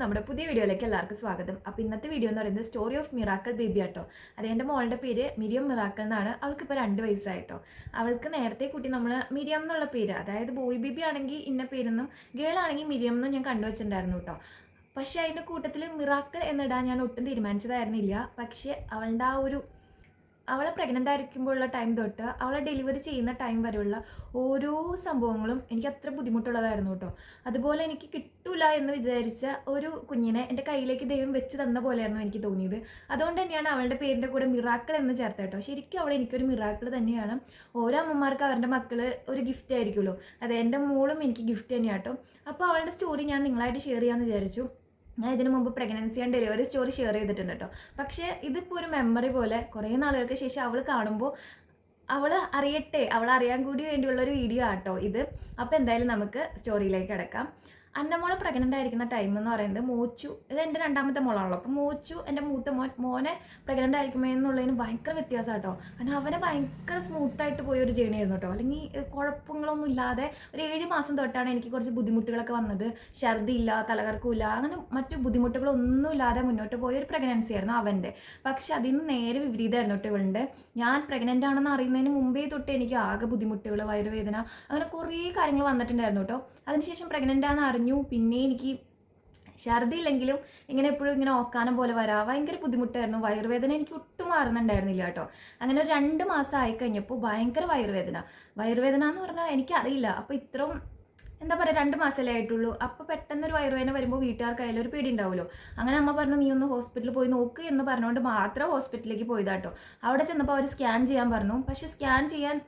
നമ്മുടെ പുതിയ വീഡിയോയിലേക്ക് എല്ലാവർക്കും സ്വാഗതം. അപ്പോൾ ഇന്നത്തെ വീഡിയോ എന്ന് പറയുന്നത് സ്റ്റോറി ഓഫ് മിറാക്കൾ ബേബി ആട്ടോ. അത് എന്റെ മോളുടെ പേര് മിരിയം മിറാക്കൾ എന്നാണ്. അവൾക്ക് ഇപ്പോൾ രണ്ട് വയസ്സായിട്ടോ. അവൾക്ക് നേരത്തെ കുട്ടി നമ്മൾ മിരിയം എന്നുള്ള പേര് അതായത് ബോയ് ബേബി ആണെങ്കിൽ ഇന്ന പേരെന്നും ഗേൾ ആണെങ്കിൽ മിരിയം എന്നും ഞാൻ കണ്ടുവച്ചിട്ടുണ്ടായിരുന്നു കേട്ടോ. പക്ഷേ അതിന്റെ കൂട്ടത്തിൽ മിറാക്കൾ എന്നിടാൻ ഞാൻ ഒട്ടും തീരുമാനിച്ചതായിരുന്നില്ല. പക്ഷേ അവളുടെ ആ ഒരു അവളെ പ്രഗ്നന്റ് ആയിരിക്കുമ്പോഴുള്ള ടൈം തൊട്ട് അവളെ ഡെലിവറി ചെയ്യുന്ന ടൈം വരെയുള്ള ഓരോ സംഭവങ്ങളും എനിക്ക് അത്ര ബുദ്ധിമുട്ടുള്ളതായിരുന്നു കേട്ടോ. അതുപോലെ എനിക്ക് കിട്ടൂല എന്ന് വിചാരിച്ച ഒരു കുഞ്ഞിനെ എന്റെ കയ്യിലേക്ക് ദൈവം വെച്ച് തന്ന പോലെയായിരുന്നു എനിക്ക് തോന്നിയത്. അതുകൊണ്ട് തന്നെയാണ് അവളുടെ പേരിന്റെ കൂടെ മിറാക്കിൾ എന്ന് ചേർത്ത് കേട്ടോ. ശരിക്കും അവൾ എനിക്കൊരു മിറാക്കിൾ തന്നെയാണ്. ഓരോ അമ്മമാർക്ക് അവരുടെ മക്കൾ ഒരു ഗിഫ്റ്റ് ആയിരിക്കുമല്ലോ. അതെ എന്റെ മോളും എനിക്ക് ഗിഫ്റ്റ് തന്നെയാണ് കേട്ടോ. അപ്പോൾ അവളുടെ സ്റ്റോറി ഞാൻ നിങ്ങളായിട്ട് ഷെയർ ചെയ്യാമെന്ന് വിചാരിച്ചു. ഞാൻ ഇതിനു മുമ്പ് pregnancy and delivery story share ചെയ്തിട്ടുണ്ട് കേട്ടോ പക്ഷേ ഇതിപ്പോൾ ഒരു മെമ്മറി പോലെ കുറേ നാളുകൾക്ക് ശേഷം അവൾ കാണുമ്പോൾ അവൾ അറിയട്ടെ അവൾ അറിയാൻ കൂടി വേണ്ടിയുള്ള ഒരു വീഡിയോ ആട്ടോ ഇത്. അപ്പോൾ എന്തായാലും നമുക്ക് സ്റ്റോറിയിലേക്ക് കിടക്കാം അന്നമോളെ പ്രഗ്നന്റ് ആയിരിക്കുന്ന ടൈം എന്ന് പറയുന്നത് മോച്ചു ഇത് എന്റെ രണ്ടാമത്തെ മോളാണല്ലോ. അപ്പോൾ മോച്ചു എന്റെ മൂത്ത മോൻ മോനെ പ്രഗ്നന്റ് ആയിരിക്കുമ്പോൾ എന്നുള്ളതിന് ഭയങ്കര വ്യത്യാസം കേട്ടോ. കാരണം അവനെ ഭയങ്കര സ്മൂത്തായിട്ട് പോയ ഒരു ജേണി ആയിരുന്നു കേട്ടോ. അല്ലെങ്കിൽ കുഴപ്പങ്ങളൊന്നും ഇല്ലാതെ ഒരു ഏഴ് മാസം തൊട്ടാണ് എനിക്ക് കുറച്ച് ബുദ്ധിമുട്ടുകളൊക്കെ വന്നത്. ഛർദിയില്ല തലകറക്കമില്ല അങ്ങനെ മറ്റു ബുദ്ധിമുട്ടുകളൊന്നും ഇല്ലാതെ മുന്നോട്ട് പോയ ഒരു പ്രഗ്നൻസി ആയിരുന്നു അവന്റെ. പക്ഷെ അതിന് നേരെ വിപരീതമായിരുന്നു കേട്ടോ ഇവളുടെ. ഞാൻ പ്രഗ്നന്റ് ആണെന്ന് അറിയുന്നതിന് മുമ്പേ തൊട്ട് എനിക്ക് ആകെ ബുദ്ധിമുട്ടുകൾ വയറുവേദന അങ്ങനെ കുറേ കാര്യങ്ങൾ വന്നിട്ടുണ്ടായിരുന്നു കേട്ടോ. അതിനുശേഷം പ്രഗ്നന്റ് ആണെന്ന് അറിഞ്ഞു. പിന്നെ എനിക്ക് ഛർദിയില്ലെങ്കിലും ഇങ്ങനെ എപ്പോഴും ഇങ്ങനെ ഓക്കാനം പോലെ വരാം. ഭയങ്കര ബുദ്ധിമുട്ടായിരുന്നു. വയറുവേദന എനിക്ക് ഒട്ടും മാറുന്നുണ്ടായിരുന്നില്ല കേട്ടോ. അങ്ങനെ ഒരു രണ്ട് മാസം ആയി കഴിഞ്ഞപ്പോൾ ഭയങ്കര വയറുവേദന. വയറുവേദന എന്ന് പറഞ്ഞാൽ എനിക്കറിയില്ല. അപ്പോൾ ഇത്രയും എന്താ പറയുക രണ്ട് മാസമല്ലേ ആയിട്ടുള്ളൂ. അപ്പോൾ പെട്ടെന്ന് ഒരു വയറുവേദന വരുമ്പോൾ വീട്ടുകാർക്കായാലും ഒരു പേടി ഉണ്ടാവുമല്ലോ. അങ്ങനെ അമ്മ പറഞ്ഞു നീ ഒന്ന് ഹോസ്പിറ്റലിൽ പോയി നോക്ക് എന്ന് പറഞ്ഞുകൊണ്ട് മാത്രം ഹോസ്പിറ്റലിലേക്ക് പോയതാട്ടോ അവിടെ ചെന്നപ്പോൾ അവർ സ്കാൻ ചെയ്യാൻ പറഞ്ഞു. പക്ഷേ സ്കാൻ ചെയ്യാൻ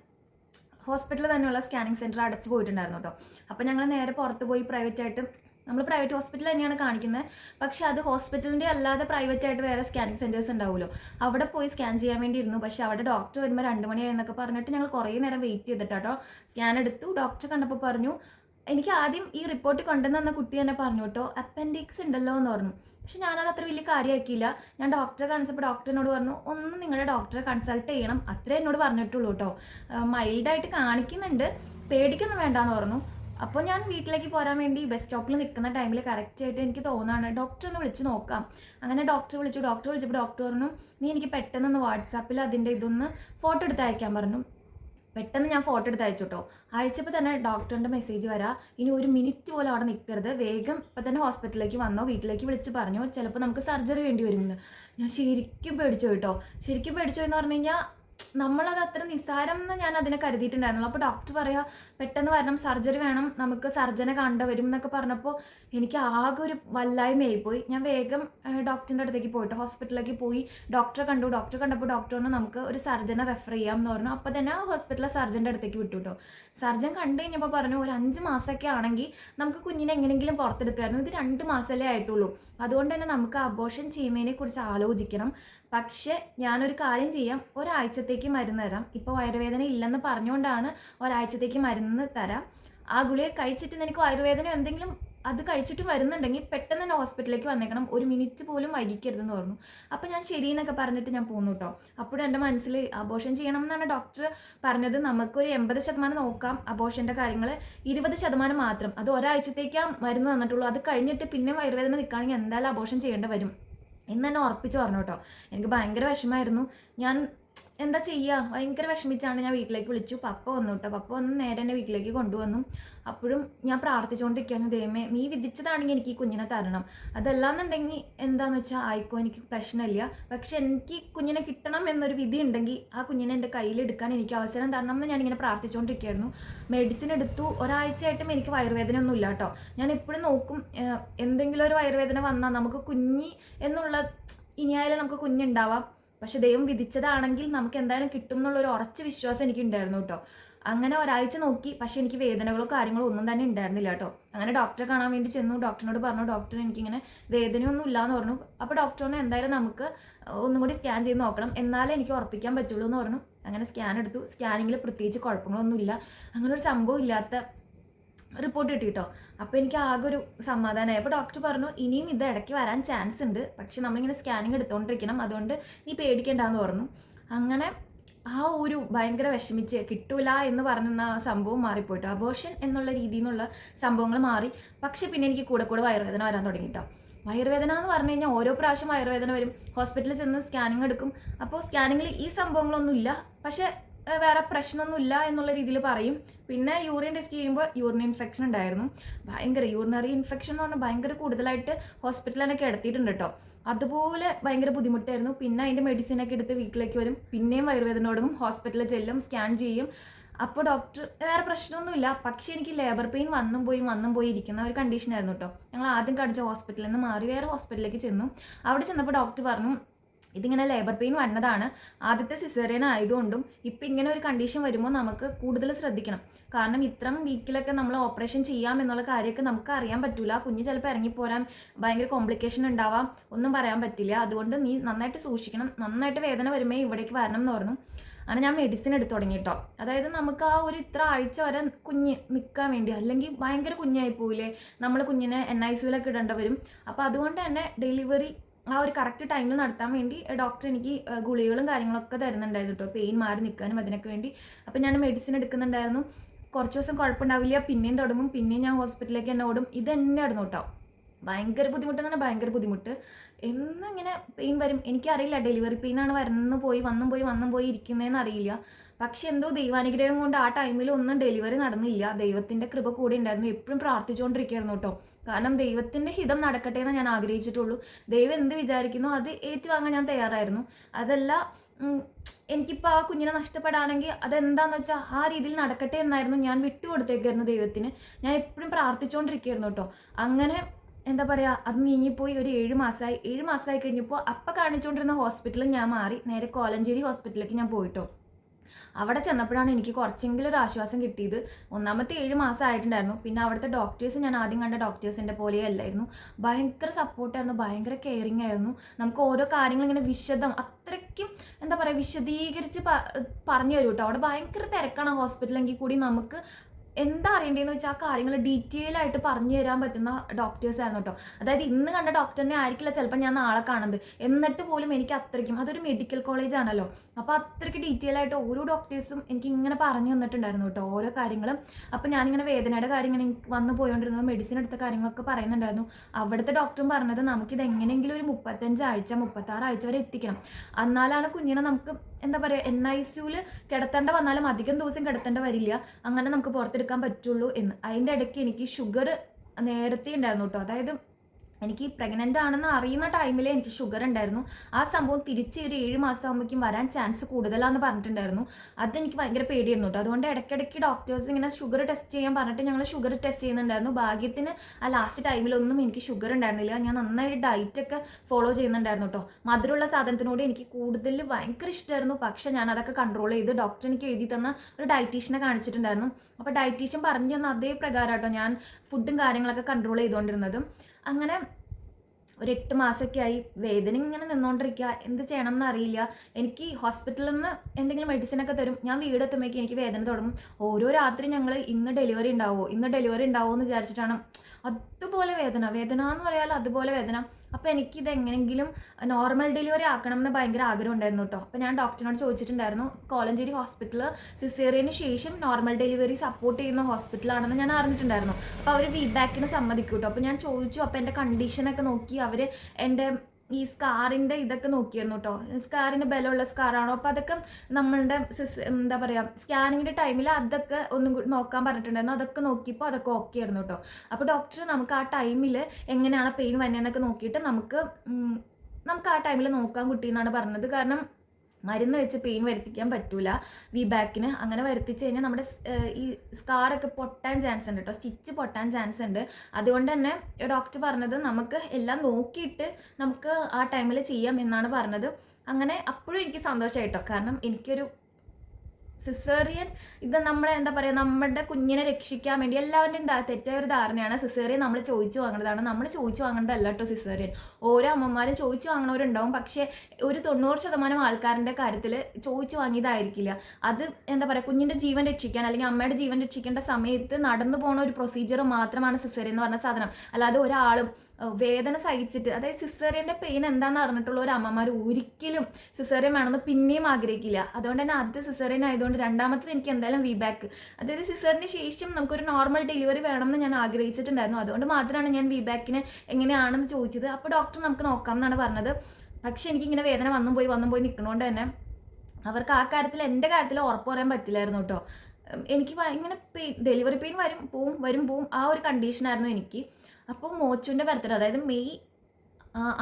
ഹോസ്പിറ്റലിൽ തന്നെയുള്ള സ്കാനിങ് സെന്റർ അടച്ചു പോയിട്ടുണ്ടായിരുന്നു കേട്ടോ. അപ്പോൾ ഞങ്ങൾ നേരെ പുറത്ത് പോയി പ്രൈവറ്റ് ആയിട്ട് നമ്മൾ പ്രൈവറ്റ് ഹോസ്പിറ്റൽ തന്നെയാണ് കാണിക്കുന്നത്. പക്ഷെ അത് ഹോസ്പിറ്റലിന്റെ അല്ലാതെ പ്രൈവറ്റ് ആയിട്ട് വേറെ സ്കാനിങ് സെന്റേഴ്സ് ഉണ്ടാവുമല്ലോ. അവിടെ പോയി സ്കാൻ ചെയ്യാൻ വേണ്ടി ഇരുന്നു. പക്ഷേ അവിടെ ഡോക്ടർ വരുമ്പോൾ രണ്ട് മണിയായി എന്നൊക്കെ പറഞ്ഞിട്ട് ഞങ്ങൾ കുറേ നേരം വെയിറ്റ് ചെയ്തിട്ടാട്ടോ സ്കാൻ എടുത്തു. ഡോക്ടർ കണ്ടപ്പോൾ പറഞ്ഞു എനിക്ക് ആദ്യം ഈ റിപ്പോർട്ട് കൊണ്ടുവന്ന കുട്ടി തന്നെ പറഞ്ഞു കേട്ടോ അപ്പൻഡിക്സ് ഉണ്ടല്ലോ എന്ന് പറഞ്ഞു. പക്ഷെ ഞാനത് അത്ര വലിയ കാര്യമാക്കിയില്ല. ഞാൻ ഡോക്ടറെ കാണിച്ചപ്പോൾ ഡോക്ടറിനോട് പറഞ്ഞു ഒന്ന് നിങ്ങളുടെ ഡോക്ടറെ കൺസൾട്ട് ചെയ്യണം. അത്രേ എന്നോട് പറഞ്ഞിട്ടുള്ളൂ കേട്ടോ. മൈൽഡായിട്ട് കാണിക്കുന്നുണ്ട് പേടിക്കൊന്നും വേണ്ടാന്ന് പറഞ്ഞു. അപ്പോൾ ഞാൻ വീട്ടിലേക്ക് പോരാൻ വേണ്ടി ബസ് സ്റ്റോപ്പിൽ നിൽക്കുന്ന ടൈമിൽ കറക്റ്റായിട്ട് എനിക്ക് തോന്നാണ് ഡോക്ടറെ ഒന്ന് വിളിച്ച് നോക്കാം. അങ്ങനെ ഡോക്ടറെ വിളിച്ചു. ഡോക്ടറെ വിളിച്ചപ്പോൾ ഡോക്ടർ പറഞ്ഞു നീ എനിക്ക് പെട്ടെന്നൊന്ന് വാട്സാപ്പിൽ അതിന്റെ ഇതൊന്ന് ഫോട്ടോ എടുത്ത് അയക്കാൻ പറഞ്ഞു. പെട്ടെന്ന് ഞാൻ ഫോട്ടോ എടുത്ത് അയച്ചു കേട്ടോ അയച്ചപ്പോൾ തന്നെ ഡോക്ടറിന്റെ മെസ്സേജ് വരാം. ഇനി ഒരു മിനിറ്റ് പോലും അവിടെ നിൽക്കരുത് വേഗം ഇപ്പം തന്നെ ഹോസ്പിറ്റലിലേക്ക് വന്നോ വീട്ടിലേക്ക് വിളിച്ച് പറഞ്ഞോ. ചിലപ്പോൾ നമുക്ക് സർജറി വേണ്ടി വരുമെന്ന് ഞാൻ ശരിക്കും പേടിച്ചു കേട്ടോ ശരിക്കും പേടിച്ചു എന്ന് പറഞ്ഞു കഴിഞ്ഞാൽ നമ്മളത് അത്ര നിസ്സാരം എന്ന് ഞാൻ അതിനെ കരുതിയിട്ടുണ്ടായിരുന്നുള്ളൂ അപ്പോൾ ഡോക്ടർ പറയുക പെട്ടെന്ന് വരണം സർജറി വേണം നമുക്ക് സർജനെ കണ്ട വരും എന്നൊക്കെ പറഞ്ഞപ്പോൾ എനിക്ക് ആകെ ഒരു വല്ലായ്മയായി പോയി. ഞാൻ വേഗം ഡോക്ടറിന്റെ അടുത്തേക്ക് പോയിട്ട് ഹോസ്പിറ്റലിലേക്ക് പോയി. ഡോക്ടറെ കണ്ടു. ഡോക്ടറെ കണ്ടപ്പോൾ ഡോക്ടർ പറഞ്ഞു നമുക്ക് ഒരു സർജനെ റെഫർ ചെയ്യാം എന്ന് പറഞ്ഞു. അപ്പോൾ തന്നെ ഹോസ്പിറ്റലിലെ സർജന്റെ അടുത്തേക്ക് വിട്ടു കേട്ടോ സർജൻ കണ്ടു കഴിഞ്ഞപ്പോൾ പറഞ്ഞു ഒരു അഞ്ച് മാസമൊക്കെ ആണെങ്കിൽ നമുക്ക് കുഞ്ഞിനെ എങ്ങനെയെങ്കിലും പുറത്തെടുക്കായിരുന്നു. ഇത് രണ്ട് മാസമല്ലേ ആയിട്ടുള്ളൂ. അതുകൊണ്ട് തന്നെ നമുക്ക് അബോഷൻ ചെയ്യുന്നതിനെക്കുറിച്ച് ആലോചിക്കണം. പക്ഷേ ഞാനൊരു കാര്യം ചെയ്യാം. ഒരാഴ്ചത്തേക്ക് മരുന്ന് തരാം. ഇപ്പോൾ വയറുവേദന ഇല്ലെന്ന് പറഞ്ഞുകൊണ്ടാണ് ഒരാഴ്ചത്തേക്ക് മരുന്ന് തരാം. ആ ഗുളിക കഴിച്ചിട്ട് നിനക്ക് വയറുവേദന എന്തെങ്കിലും അത് കഴിച്ചിട്ട് വരുന്നുണ്ടെങ്കിൽ പെട്ടെന്ന് തന്നെ ഹോസ്പിറ്റലിലേക്ക് വന്നേക്കണം. ഒരു മിനിറ്റ് പോലും വൈകിക്കരുതെന്ന് പറഞ്ഞു. അപ്പോൾ ഞാൻ ശരി എന്നൊക്കെ പറഞ്ഞിട്ട് ഞാൻ പോന്നു കേട്ടോ. അപ്പോഴും എന്റെ മനസ്സിൽ അബോഷൻ ചെയ്യണം എന്നാണ് ഡോക്ടർ പറഞ്ഞത്. നമുക്കൊരു എൺപത് ശതമാനം നോക്കാം. അബോഷന്റെ കാര്യങ്ങൾ ഇരുപത് ശതമാനം മാത്രം. അത് ഒരാഴ്ചത്തേക്കാണ് മരുന്ന് തന്നിട്ടുള്ളൂ. അത് കഴിഞ്ഞിട്ട് പിന്നെ വയറുവേദന നിൽക്കുകയാണെങ്കിൽ എന്തായാലും അബോഷൻ ചെയ്യേണ്ടി വരും. ഇന്ന് തന്നെ ഉറപ്പിച്ച് പറഞ്ഞു കേട്ടോ എനിക്ക് ഭയങ്കര വിഷമമായിരുന്നു. ഞാൻ എന്താ ചെയ്യുക ഭയങ്കര വിഷമിച്ചാണ് ഞാൻ വീട്ടിലേക്ക് വിളിച്ചു. പപ്പ വന്നു കേട്ടോ പപ്പ വന്ന് നേരെ എന്നെ വീട്ടിലേക്ക് കൊണ്ടുവന്നു. അപ്പോഴും ഞാൻ പ്രാർത്ഥിച്ചുകൊണ്ടിരിക്കുകയാണ് ദൈവമേ നീ വിധിച്ചതാണെങ്കിൽ എനിക്ക് ഈ കുഞ്ഞിനെ തരണം. അതല്ലാന്നുണ്ടെങ്കിൽ എന്താന്ന് വെച്ചാൽ ആയിക്കോ എനിക്ക് പ്രശ്നമില്ല. പക്ഷെ എനിക്ക് കുഞ്ഞിനെ കിട്ടണം എന്നൊരു വിധി ഉണ്ടെങ്കിൽ ആ കുഞ്ഞിനെ എന്റെ കയ്യിലെടുക്കാൻ എനിക്ക് അവസരം തരണം എന്ന് ഞാനിങ്ങനെ പ്രാർത്ഥിച്ചുകൊണ്ടിരിക്കുകയായിരുന്നു മെഡിസിൻ എടുത്തു. ഒരാഴ്ചയായിട്ടും എനിക്ക് വയറുവേദന ഒന്നും ഇല്ല കേട്ടോ ഞാൻ എപ്പോഴും നോക്കും എന്തെങ്കിലും ഒരു വയറുവേദന വന്നാൽ നമുക്ക് കുഞ്ഞി എന്നുള്ള ഇനിയായാലും നമുക്ക് കുഞ്ഞുണ്ടാവാം. പക്ഷെ ദൈവം വിധിച്ചതാണെങ്കിൽ നമുക്ക് എന്തായാലും കിട്ടും എന്നുള്ളൊരു ഉറച്ച വിശ്വാസം എനിക്ക് ഉണ്ടായിരുന്നു കേട്ടോ. അങ്ങനെ ഒരാഴ്ച നോക്കി പക്ഷെ എനിക്ക് വേദനകളോ കാര്യങ്ങളോ ഒന്നും തന്നെ ഉണ്ടായിരുന്നില്ല കേട്ടോ. അങ്ങനെ ഡോക്ടറെ കാണാൻ വേണ്ടി ചെന്നു ഡോക്ടറിനോട് പറഞ്ഞു ഡോക്ടർ എനിക്കിങ്ങനെ വേദനയൊന്നും ഇല്ലാന്ന് പറഞ്ഞു. അപ്പോൾ ഡോക്ടറിനെ എന്തായാലും നമുക്ക് ഒന്നും കൂടി സ്കാൻ ചെയ്ത് നോക്കണം. എന്നാലേ എനിക്ക് ഉറപ്പിക്കാൻ പറ്റുള്ളൂ എന്ന് പറഞ്ഞു. അങ്ങനെ സ്കാൻ എടുത്തു. സ്കാനിങ്ങിൽ പ്രത്യേകിച്ച് കുഴപ്പങ്ങളൊന്നുമില്ല. അങ്ങനെ ഒരു സംഭവം ഇല്ലാത്ത റിപ്പോർട്ട് കിട്ടി കേട്ടോ അപ്പോൾ എനിക്ക് ആകെ ഒരു സമാധാനമായി അപ്പോൾ ഡോക്ടർ പറഞ്ഞു ഇനിയും ഇത് ഇടയ്ക്ക് വരാൻ ചാൻസ് ഉണ്ട്. പക്ഷെ നമ്മളിങ്ങനെ സ്കാനിങ് എടുത്തുകൊണ്ടിരിക്കണം അതുകൊണ്ട് നീ പേടിക്കേണ്ടെന്ന് പറഞ്ഞു. അങ്ങനെ ആ ഒരു ഭയങ്കര വിഷമിച്ച് കിട്ടൂല എന്ന് പറഞ്ഞ സംഭവം മാറിപ്പോയിട്ടോ. അബോഷൻ എന്നുള്ള രീതിയിൽ നിന്നുള്ള സംഭവങ്ങൾ മാറി. പക്ഷെ പിന്നെ എനിക്ക് കൂടെ കൂടെ വയറുവേദന വരാൻ തുടങ്ങി കേട്ടോ വയറുവേദന എന്ന് പറഞ്ഞു കഴിഞ്ഞാൽ ഓരോ പ്രാവശ്യം വയറുവേദന വരും. ഹോസ്പിറ്റലിൽ ചെന്ന് സ്കാനിങ് എടുക്കും. അപ്പോൾ സ്കാനിങ്ങിൽ ഈ സംഭവങ്ങളൊന്നുമില്ല. പക്ഷേ വേറെ പ്രശ്നമൊന്നുമില്ല എന്നുള്ള രീതിയിൽ പറയും. പിന്നെ യൂറിൻ ടെസ്റ്റ് ചെയ്യുമ്പോൾ യൂറിൻ ഇൻഫെക്ഷൻ ഉണ്ടായിരുന്നു. ഭയങ്കര യൂറിനറി ഇൻഫെക്ഷൻ എന്ന് പറഞ്ഞാൽ ഭയങ്കര കൂടുതലായിട്ട് ഹോസ്പിറ്റലിൽ തന്നെ കിടത്തിയിട്ടുണ്ട് കേട്ടോ അതുപോലെ ഭയങ്കര ബുദ്ധിമുട്ടായിരുന്നു. പിന്നെ അതിന്റെ മെഡിസിനൊക്കെ എടുത്ത് വീട്ടിലേക്ക് വരും. പിന്നെയും വയറുവേദന തുടങ്ങും ഹോസ്പിറ്റലിൽ ചെല്ലും സ്കാൻ ചെയ്യും. അപ്പോൾ ഡോക്ടർ വേറെ പ്രശ്നമൊന്നുമില്ല. പക്ഷേ എനിക്ക് ലേബർ പെയിൻ വന്നും പോയി വന്നും പോയി ഇരിക്കുന്ന ഒരു കണ്ടീഷനായിരുന്നു കേട്ടോ ഞങ്ങൾ ആദ്യം കാണിച്ച ഹോസ്പിറ്റലിൽ നിന്ന് മാറി വേറെ ഹോസ്പിറ്റലിലേക്ക് ചെന്നു. അവിടെ ചെന്നപ്പോൾ ഡോക്ടർ പറഞ്ഞു ഇതിങ്ങനെ ലേബർ പെയിൻ വന്നതാണ്. ആദ്യത്തെ സിസേറിയൻ ആയതുകൊണ്ടും ഇപ്പം ഇങ്ങനെ ഒരു കണ്ടീഷൻ വരുമ്പോൾ നമുക്ക് കൂടുതൽ ശ്രദ്ധിക്കണം. കാരണം ഇത്രയും വീക്കിലൊക്കെ നമ്മൾ ഓപ്പറേഷൻ ചെയ്യാം എന്നുള്ള കാര്യമൊക്കെ നമുക്ക് അറിയാൻ പറ്റില്ല കുഞ്ഞ് ചിലപ്പോൾ ഇറങ്ങിപ്പോരാൻ ഭയങ്കര കോംപ്ലിക്കേഷൻ ഉണ്ടാവാം. ഒന്നും പറയാൻ പറ്റില്ല. അതുകൊണ്ട് നീ നന്നായിട്ട് സൂക്ഷിക്കണം. നന്നായിട്ട് വേദന വരുമ്പോൾ ഇവിടേക്ക് വരണം എന്ന് പറഞ്ഞു. അങ്ങനെ ഞാൻ മെഡിസിൻ എടുത്തു തുടങ്ങി കേട്ടോ അതായത് നമുക്ക് ആ ഒരു ഇത്ര ആഴ്ച വരെ കുഞ്ഞ് നിൽക്കാൻ വേണ്ടി അല്ലെങ്കിൽ ഭയങ്കര കുഞ്ഞായി പോയില്ലേ? നമ്മൾ കുഞ്ഞിനെ എൻ ഐ സിയിലൊക്കെ ഇടേണ്ട വരും. അപ്പോൾ അതുകൊണ്ട് തന്നെ ഡെലിവറി ആ ഒരു കറക്റ്റ് ടൈമിൽ നടത്താൻ വേണ്ടി ഡോക്ടർ എനിക്ക് ഗുളികകളും കാര്യങ്ങളൊക്കെ തരുന്നുണ്ടായിരുന്നു കേട്ടോ പെയിൻ മാറി നിൽക്കാനും അതിനൊക്കെ വേണ്ടി. അപ്പോൾ ഞാൻ മെഡിസിൻ എടുക്കുന്നുണ്ടായിരുന്നു. കുറച്ച് ദിവസം കുഴപ്പമുണ്ടാവില്ല. പിന്നെയും തുടങ്ങും. പിന്നെയും ഞാൻ ഹോസ്പിറ്റലിലേക്ക് തന്നെ ഓടും. ഇത് തന്നെയായിരുന്നു കേട്ടോ ഭയങ്കര ബുദ്ധിമുട്ട് എന്ന് പറഞ്ഞാൽ ഭയങ്കര ബുദ്ധിമുട്ട്. എന്നും ഇങ്ങനെ പെയിൻ വരും. എനിക്കറിയില്ല. ഡെലിവറി പെയിനാണ് വരുന്നു പോയി വന്നും പോയി വന്നും പോയി ഇരിക്കുന്നതെന്ന് അറിയില്ല. പക്ഷെ എന്തോ ദൈവാനുഗ്രഹം കൊണ്ട് ആ ടൈമിൽ ഒന്നും ഡെലിവറി നടന്നില്ല. ദൈവത്തിന്റെ കൃപ കൂടെ ഉണ്ടായിരുന്നു. എപ്പോഴും പ്രാർത്ഥിച്ചുകൊണ്ടിരിക്കുകയായിരുന്നു കേട്ടോ. കാരണം ദൈവത്തിന്റെ ഹിതം നടക്കട്ടെ എന്ന് ഞാൻ ആഗ്രഹിച്ചിട്ടുള്ളൂ. ദൈവം എന്ത് വിചാരിക്കുന്നു അത് ഏറ്റുവാങ്ങാൻ ഞാൻ തയ്യാറായിരുന്നു. അതല്ല എനിക്കിപ്പോൾ ആ കുഞ്ഞിനെ നഷ്ടപ്പെടാണെങ്കിൽ അതെന്താന്ന് വെച്ചാൽ ആ രീതിയിൽ നടക്കട്ടെ എന്നായിരുന്നു ഞാൻ വിട്ടുകൊടുത്തേക്കായിരുന്നു ദൈവത്തിന്. ഞാൻ എപ്പോഴും പ്രാർത്ഥിച്ചുകൊണ്ടിരിക്കുകയായിരുന്നു കേട്ടോ. അങ്ങനെ എന്താ പറയുക അത് നീങ്ങിപ്പോയി ഒരു ഏഴ് മാസമായി ഏഴ് മാസമായി കഴിഞ്ഞപ്പോൾ അപ്പം കാണിച്ചുകൊണ്ടിരുന്ന ഹോസ്പിറ്റലിൽ ഞാൻ മാറി. നേരെ കോലഞ്ചേരി ഹോസ്പിറ്റലിലേക്ക് ഞാൻ പോയിട്ടോ അവിടെ ചെന്നപ്പോഴാണ് എനിക്ക് കുറച്ചെങ്കിലും ഒരു ആശ്വാസം കിട്ടിയത്. ഒന്നാമത്തെ ഏഴ് മാസം ആയിട്ടുണ്ടായിരുന്നു. പിന്നെ അവിടുത്തെ ഡോക്ടേഴ്സ് ഞാൻ ആദ്യം കണ്ട ഡോക്ടേഴ്സിന്റെ പോലെയല്ലായിരുന്നു ഭയങ്കര സപ്പോർട്ടായിരുന്നു ഭയങ്കര കെയറിങ് ആയിരുന്നു. നമുക്ക് ഓരോ കാര്യങ്ങൾ ഇങ്ങനെ വിശദം അത്രയ്ക്കും എന്താ പറയുക വിശദീകരിച്ച് പറഞ്ഞു തരും കേട്ടോ അവിടെ ഭയങ്കര തിരക്കാണ് ഹോസ്പിറ്റലെങ്കിൽ കൂടി നമുക്ക് എന്താ അറിയേണ്ടതെന്ന് വെച്ചാൽ ആ കാര്യങ്ങൾ ഡീറ്റെയിൽ ആയിട്ട് പറഞ്ഞു തരാൻ പറ്റുന്ന ഡോക്ടേഴ്സ് ആയിരുന്നു കേട്ടോ അതായത് ഇന്ന് കണ്ട ഡോക്ടറിനെ ആയിരിക്കില്ല ചിലപ്പോൾ ഞാൻ നാളെ കാണുന്നത്. എന്നിട്ട് പോലും എനിക്ക് അത്രയ്ക്കും അതൊരു മെഡിക്കൽ കോളേജ് ആണല്ലോ. അപ്പോൾ അത്രയ്ക്ക് ഡീറ്റെയിൽ ആയിട്ട് ഓരോ ഡോക്ടേഴ്സും എനിക്ക് ഇങ്ങനെ പറഞ്ഞു തന്നിട്ടുണ്ടായിരുന്നു കേട്ടോ ഓരോ കാര്യങ്ങളും. അപ്പോൾ ഞാനിങ്ങനെ വേദനയുടെ കാര്യം ഇങ്ങനെ വന്നു പോയോണ്ടിരുന്നത് മെഡിസിൻ എടുത്ത കാര്യങ്ങളൊക്കെ പറയുന്നുണ്ടായിരുന്നു. അവിടുത്തെ ഡോക്ടറും പറഞ്ഞത് നമുക്കിത് എങ്ങനെയെങ്കിലും ഒരു മുപ്പത്തഞ്ച് ആഴ്ച മുപ്പത്താറ് ആഴ്ച വരെ എത്തിക്കണം. എന്നാലാണ് കുഞ്ഞിനെ നമുക്ക് എന്താ പറയുക എൻ ഐ സിയുൽ കിടത്തേണ്ട വന്നാലും അധികം ദിവസം കിടത്തേണ്ട വരില്ല. അങ്ങനെ നമുക്ക് പുറത്തെടുക്കാൻ പറ്റുള്ളൂ എന്ന്. അതിന്റെ ഇടയ്ക്ക് എനിക്ക് ഷുഗർ നേരത്തെ ഉണ്ടായിരുന്നു കേട്ടോ. അതായത് എനിക്ക് പ്രഗ്നന്റ് ആണെന്ന് അറിയുന്ന ടൈമിൽ എനിക്ക് ഷുഗർ ഉണ്ടായിരുന്നു. ആ സംഭവം തിരിച്ച് ഒരു ഏഴ് മാസം ആകുമ്പോഴേക്കും വരാൻ ചാൻസ് കൂടുതലാന്ന് പറഞ്ഞിട്ടുണ്ടായിരുന്നു. അതെനിക്ക് ഭയങ്കര പേടിയായിരുന്നു കേട്ടോ അതുകൊണ്ട് ഇടയ്ക്കിടയ്ക്ക് ഡോക്ടേഴ്സ് ഇങ്ങനെ ഷുഗർ ടെസ്റ്റ് ചെയ്യാൻ പറഞ്ഞിട്ട് ഞങ്ങൾ ഷുഗർ ടെസ്റ്റ് ചെയ്യുന്നുണ്ടായിരുന്നു. ഭാഗ്യത്തിന് ആ ലാസ്റ്റ് ടൈമിലൊന്നും എനിക്ക് ഷുഗർ ഉണ്ടായിരുന്നില്ല. ഞാൻ നന്നായിട്ട് ഡയറ്റൊക്കെ ഫോളോ ചെയ്യുന്നുണ്ടായിരുന്നു കേട്ടോ മധുരമുള്ള സാധനത്തിനോട് എനിക്ക് കൂടുതൽ ഭയങ്കര ഇഷ്ടമായിരുന്നു പക്ഷേ ഞാൻ അതൊക്കെ കൺട്രോൾ ചെയ്ത് ഡോക്ടർ എനിക്ക് എഴുതി തന്ന ഒരു ഡയറ്റീഷ്യനെ കാണിച്ചിട്ടുണ്ടായിരുന്നു. അപ്പോൾ ഡയറ്റീഷ്യൻ പറഞ്ഞു തന്ന അതേ പ്രകാരം കേട്ടോ ഞാൻ ഫുഡും കാര്യങ്ങളൊക്കെ കൺട്രോൾ ചെയ്തുകൊണ്ടിരുന്നതും അങ്ങനെ ഒരു എട്ട് മാസമൊക്കെ ആയി വേദന ഇങ്ങനെ നിന്നുകൊണ്ടിരിക്കുക എന്ത് ചെയ്യണം എന്ന് അറിയില്ല. എനിക്ക് ഹോസ്പിറ്റലിൽ നിന്ന് എന്തെങ്കിലും മെഡിസിനൊക്കെ തരും. ഞാൻ വീടെത്തുമ്പോഴേക്കും എനിക്ക് വേദന തുടങ്ങും. ഓരോ രാത്രി ഞങ്ങൾ ഇന്ന് ഡെലിവറി ഉണ്ടാവുമോ ഇന്ന് ഡെലിവറി ഉണ്ടാവുമോ എന്ന് വിചാരിച്ചിട്ടാണ്. അതുപോലെ വേദന. വേദന എന്ന് പറയാൽ അതുപോലെ വേദന. അപ്പോൾ എനിക്കിത് എങ്ങനെയെങ്കിലും നോർമൽ ഡെലിവറി ആക്കണം എന്ന് ഭയങ്കര ആഗ്രഹം ഉണ്ടായിരുന്നു കേട്ടോ അപ്പോൾ ഞാൻ ഡോക്ടറിനോട് ചോദിച്ചിട്ടുണ്ടായിരുന്നു കോലഞ്ചേരി ഹോസ്പിറ്റൽ സിസേറിയന് ശേഷം നോർമൽ ഡെലിവറി സപ്പോർട്ട് ചെയ്യുന്ന ഹോസ്പിറ്റൽ ഹോസ്പിറ്റലാണെന്ന് ഞാൻ അറിഞ്ഞിട്ടുണ്ടായിരുന്നു. അപ്പോൾ അവർ ഫീഡ്ബാക്കിന് സമ്മതിക്കും കേട്ടോ അപ്പോൾ ഞാൻ ചോദിച്ചു അപ്പോൾ എന്റെ കണ്ടീഷനൊക്കെ നോക്കി അവർ എന്റെ ഈ സ്കാറിന്റെ ഇതൊക്കെ നോക്കിയിരുന്നു കേട്ടോ സ്കാറിന് ബലമുള്ള സ്കാറാണോ അപ്പോൾ അതൊക്കെ നമ്മളുടെ എന്താ പറയുക സ്കാനിങ്ങിന്റെ ടൈമിൽ അതൊക്കെ ഒന്നും കൂടി നോക്കാൻ പറഞ്ഞിട്ടുണ്ടായിരുന്നു. അതൊക്കെ നോക്കിയപ്പോൾ അതൊക്കെ ഓക്കെ ആയിരുന്നു കേട്ടോ അപ്പോൾ ഡോക്ടർ നമുക്ക് ആ ടൈമിൽ എങ്ങനെയാണ് പെയിൻ വന്നതെന്നൊക്കെ നോക്കിയിട്ട് നമുക്ക് നമുക്ക് ആ ടൈമിൽ നോക്കാൻ കുട്ടി എന്നാണ് പറഞ്ഞത്. കാരണം മരുന്ന് വെച്ച് പെയിൻ വരുത്തിക്കാൻ പറ്റൂല. വി ബാക്കിന് അങ്ങനെ വരുത്തിച്ച് കഴിഞ്ഞാൽ നമ്മുടെ ഈ സ്കാറൊക്കെ പൊട്ടാൻ ചാൻസ് ഉണ്ട് കേട്ടോ സ്റ്റിച്ച് പൊട്ടാൻ ചാൻസ് ഉണ്ട്. അതുകൊണ്ട് തന്നെ ഡോക്ടർ പറഞ്ഞത് നമുക്ക് എല്ലാം നോക്കിയിട്ട് നമുക്ക് ആ ടൈമിൽ ചെയ്യാം എന്നാണ് പറഞ്ഞത്. അങ്ങനെ അപ്പോഴും എനിക്ക് സന്തോഷമായിട്ടോ കാരണം എനിക്കൊരു സിസേറിയൻ ഇത് നമ്മളെ എന്താ പറയുക നമ്മുടെ കുഞ്ഞിനെ രക്ഷിക്കാൻ വേണ്ടി എല്ലാവരുടെയും തെറ്റായ ഒരു ധാരണയാണ്. സിസേറിയൻ നമ്മൾ ചോദിച്ചു വാങ്ങുന്നതാണ്. നമ്മൾ ചോദിച്ചു വാങ്ങേണ്ടതല്ല കേട്ടോ സിസേറിയൻ. ഓരോ അമ്മമാരും ചോദിച്ചു വാങ്ങണവരുണ്ടാവും പക്ഷേ ഒരു തൊണ്ണൂറ് ശതമാനം ആൾക്കാരുടെ കാര്യത്തിൽ ചോദിച്ചു വാങ്ങിയതായിരിക്കില്ല. അത് എന്താ പറയുക കുഞ്ഞിന്റെ ജീവൻ രക്ഷിക്കാൻ അല്ലെങ്കിൽ അമ്മയുടെ ജീവൻ രക്ഷിക്കേണ്ട സമയത്ത് നടന്നു പോണ ഒരു പ്രൊസീജിയർ മാത്രമാണ് സിസേറിയൻ എന്ന് പറഞ്ഞ സാധനം. അല്ലാതെ ഒരാളും വേദന സഹിച്ചിട്ട് അതായത് സിസേറിയന്റെ പെയിൻ എന്താണെന്ന് അറിഞ്ഞിട്ടുള്ള ഒരു അമ്മമാർ ഒരിക്കലും സിസേറിയൻ വേണമെന്ന് പിന്നെയും ആഗ്രഹിക്കില്ല. അതുകൊണ്ട് തന്നെ ആദ്യത്തെ സിസേറിയൻ ആയതുകൊണ്ട് അതുകൊണ്ട് രണ്ടാമത്തത് എനിക്ക് എന്തായാലും വി ബാക്ക്. അതായത് സിസറിന് ശേഷം നമുക്കൊരു നോർമൽ ഡെലിവറി വേണമെന്ന് ഞാൻ ആഗ്രഹിച്ചിട്ടുണ്ടായിരുന്നു. അതുകൊണ്ട് മാത്രമാണ് ഞാൻ വി ബാക്കിന് എങ്ങനെയാണെന്ന് ചോദിച്ചത്. അപ്പോൾ ഡോക്ടർ നമുക്ക് നോക്കാം എന്നാണ് പറഞ്ഞത്. പക്ഷെ എനിക്കിങ്ങനെ വേദന വന്നും പോയി വന്നും പോയി നിൽക്കണോണ്ട് തന്നെ അവർക്ക് ആ കാര്യത്തിൽ എന്റെ കാര്യത്തിൽ ഉറപ്പ് പറയാൻ പറ്റില്ലായിരുന്നു കേട്ടോ. എനിക്ക് ഇങ്ങനെ പെയിൻ ഡെലിവറി പെയിൻ വരും പോവും വരും പോവും ആ ഒരു കണ്ടീഷനായിരുന്നു എനിക്ക്. അപ്പോൾ മോച്ചുവിന്റെ ബർത്ത്ഡേ അതായത് മെയ്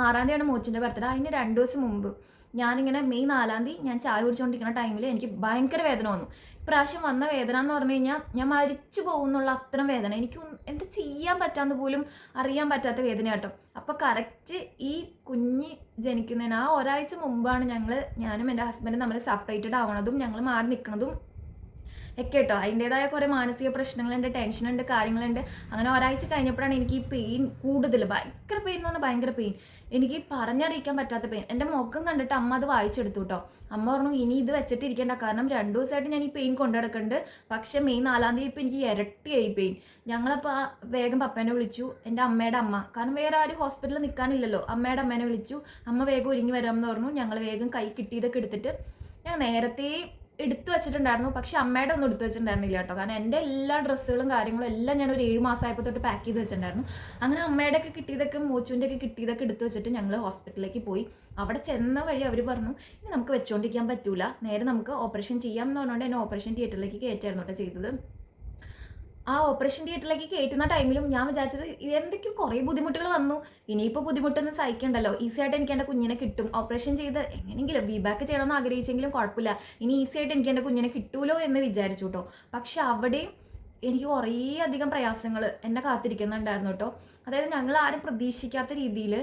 ആറാം തീയതിയാണ് മോച്ചിന്റെ ബർത്ത്ഡേ അതിന് രണ്ട് ദിവസം മുമ്പ്. ഞാനിങ്ങനെ മെയ് നാലാം തീയതി ഞാൻ ചായ കുടിച്ചുകൊണ്ടിരിക്കുന്ന ടൈമിൽ എനിക്ക് ഭയങ്കര വേദന വന്നു. ഇപ്രാവശ്യം വന്ന വേദന എന്ന് പറഞ്ഞു കഴിഞ്ഞാൽ ഞാൻ മരിച്ചു പോകുന്നുള്ള അത്രയും വേദന. എനിക്ക് എന്ത് ചെയ്യാൻ പറ്റാന്ന് പോലും അറിയാൻ പറ്റാത്ത വേദന കേട്ടോ. അപ്പോൾ കറക്റ്റ് ഈ കുഞ്ഞ് ജനിക്കുന്നതിന് ആ ഒരാഴ്ച മുമ്പാണ് ഞങ്ങൾ ഞാനും എന്റെ ഹസ്ബൻഡും നമ്മൾ സെപ്പറേറ്റഡ് ആവണതും ഞങ്ങൾ മാറി നിൽക്കണതും ഒക്കെ കേട്ടോ അതിന്റെതായ കുറേ മാനസിക പ്രശ്നങ്ങളുണ്ട് ടെൻഷനുണ്ട് കാര്യങ്ങളുണ്ട്. അങ്ങനെ ഒരാഴ്ച കഴിഞ്ഞപ്പോഴാണ് എനിക്ക് ഈ പെയിൻ കൂടുതൽ ഭയങ്കര പെയിൻ എന്ന് പറഞ്ഞാൽ ഭയങ്കര പെയിൻ. എനിക്ക് പറഞ്ഞറിയിക്കാൻ പറ്റാത്ത പെയിൻ. എന്റെ മുഖം കണ്ടിട്ട് അമ്മ അത് വായിച്ചെടുത്തു കേട്ടോ അമ്മ പറഞ്ഞു ഇനി ഇത് വെച്ചിട്ടിരിക്കേണ്ട. കാരണം രണ്ടു ദിവസമായിട്ട് ഞാൻ ഈ പെയിൻ കൊണ്ടുനടക്കുന്നുണ്ട് പക്ഷേ മെയ് നാലാം തീയതി ഇപ്പം എനിക്ക് ഇരട്ടിയായി പെയിൻ. ഞങ്ങളപ്പോൾ വേഗം പപ്പേനെ വിളിച്ചു. എന്റെ അമ്മയുടെ അമ്മ. കാരണം വേറെ ആരും ഹോസ്പിറ്റലിൽ നിൽക്കാനില്ലല്ലോ. അമ്മയുടെ അമ്മേനെ വിളിച്ചു. അമ്മ വേഗം ഒരുങ്ങി വരാമെന്ന് പറഞ്ഞു. ഞങ്ങൾ വേഗം കൈ കിട്ടിയതൊക്കെ എടുത്തിട്ട് ഞാൻ നേരത്തെ എടുത്തു വെച്ചിട്ടുണ്ടായിരുന്നു. പക്ഷെ അമ്മയുടെ ഒന്നും എടുത്തു വെച്ചിട്ടുണ്ടായിരുന്നില്ല കേട്ടോ. കാരണം എന്റെ എല്ലാ ഡ്രസ്സുകളും കാര്യങ്ങളും എല്ലാം ഞാൻ ഒരു ഏഴ് മാസമായപ്പോൾ തൊട്ട് പാക്ക് ചെയ്ത് വെച്ചിട്ടുണ്ടായിരുന്നു. അങ്ങനെ അമ്മയുടെ ഒക്കെ കിട്ടിയതൊക്കെ മോച്ചുവിന്റെ ഒക്കെ കിട്ടിയതൊക്കെ എടുത്തു വെച്ചിട്ട് ഞങ്ങൾ ഹോസ്പിറ്റലിലേക്ക് പോയി. അവിടെ ചെന്ന വഴി അവർ പറഞ്ഞു ഇനി നമുക്ക് വെച്ചുകൊണ്ടിരിക്കാൻ പറ്റൂല. നേരെ നമുക്ക് ഓപ്പറേഷൻ ചെയ്യാം എന്ന് പറഞ്ഞുകൊണ്ട് എന്നെ ഓപ്പറേഷൻ തിയേറ്ററിലേക്ക് കയറ്റായിരുന്നു കേട്ടോ ചെയ്തത്. ആ ഓപ്പറേഷൻ തിയേറ്ററിലേക്ക് കയറ്റുന്ന ടൈമിലും ഞാൻ വിചാരിച്ചത് എന്തൊക്കെയോ കുറേ ബുദ്ധിമുട്ടുകൾ വന്നു. ഇനിയിപ്പോൾ ബുദ്ധിമുട്ടൊന്നും സഹിക്കണ്ടല്ലോ. ഈസി ആയിട്ട് എനിക്ക് എന്റെ കുഞ്ഞിനെ കിട്ടും. ഓപ്പറേഷൻ ചെയ്ത് എങ്ങനെയെങ്കിലും വീബാക്ക് ചെയ്യണമെന്ന് ആഗ്രഹിച്ചെങ്കിലും കുഴപ്പമില്ല. ഇനി ഈസി ആയിട്ട് എനിക്ക് എന്റെ കുഞ്ഞിനെ കിട്ടൂലോ എന്ന് വിചാരിച്ചു കേട്ടോ പക്ഷെ അവിടെയും എനിക്ക് കുറേ അധികം പ്രയാസങ്ങൾ എന്നെ കാത്തിരിക്കുന്നുണ്ടായിരുന്നു കേട്ടോ അതായത് ഞങ്ങൾ ആരും പ്രതീക്ഷിക്കാത്ത രീതിയിൽ